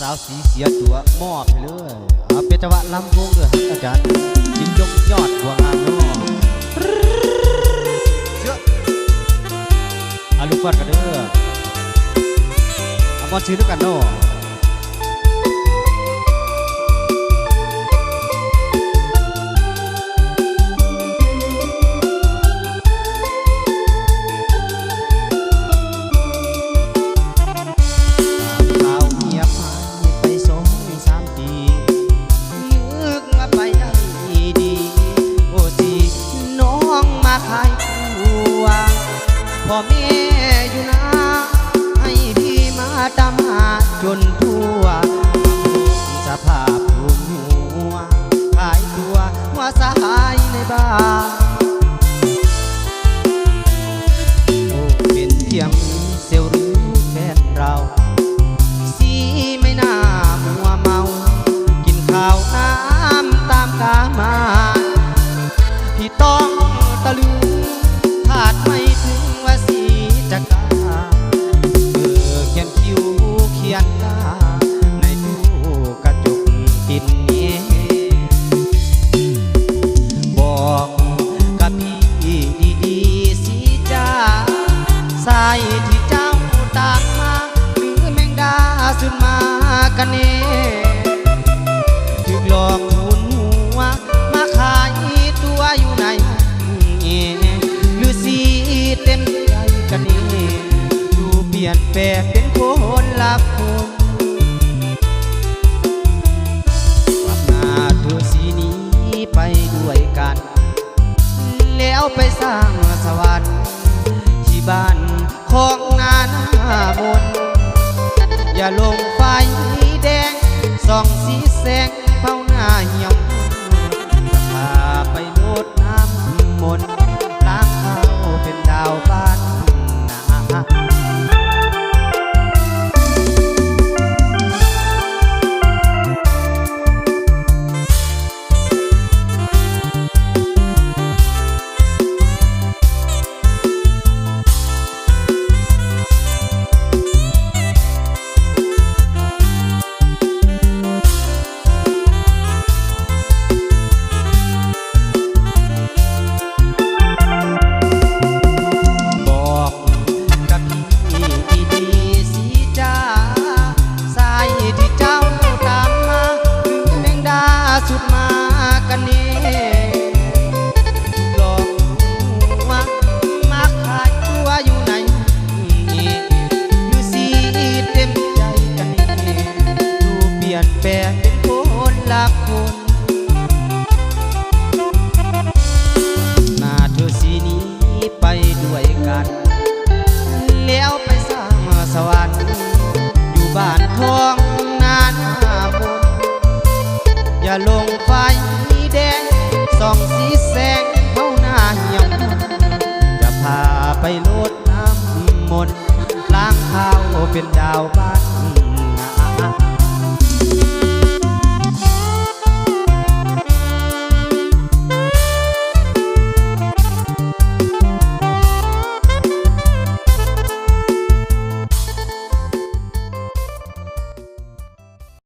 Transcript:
สาวสีเสียตัวมอบไปเลยเอาเป็นจังหวะลำวงเลยอาจารย์ยิงยกยอดหัวงามเนาะเชื่ออาลูกฟัดกันเด้อเอาบอลชื่อด้วยกันเนาะ ขายตัวพ่อแม่อยู่นะ ให้พี่มาตามหาจนทั่ว สภาพรวมหัว ขายตัวว่าสหายในบ้านโอ้เป็นเพียงเซลล์หรือแฟนเราสีไม่น่ามัวเมา กินข้าวน้ำตามกามาที่ต้องะลึงขาดไม่ถึงว่าสีจะกาเออเขียนคิวเขียนตาในตู้กระจกปิดนี้บอกกับพี่ดีๆสิจ้าสายที่เจ้าตามมาหรือแมงดาสุดมากันเน่ถึ เปลี่ยนแปลงเป็นคนลับคนกลับหน้าเธอสีนี้ไปด้วยกัน แล้วไปสร้างสวรรค์ที่บ้านของนานหามนอย่าลง สุดมากันเน่หลอกลวงมาขายตัวอยู่ไหนหรือสีเต็มใจกันเน่ดูเปลี่ยนแปลงเป็นคนละคนหน้าเธอสีนี้ไปด้วยกัน แล้วไปสร้างสวรรค์อยู่บ้านทองนาน อย่าลงไฟแดงส่องสีแสงเข้าหน้าเหี่ยวจะพาไปลดน้ำมนต์ล้างข้าวเป็นดาวบ้าน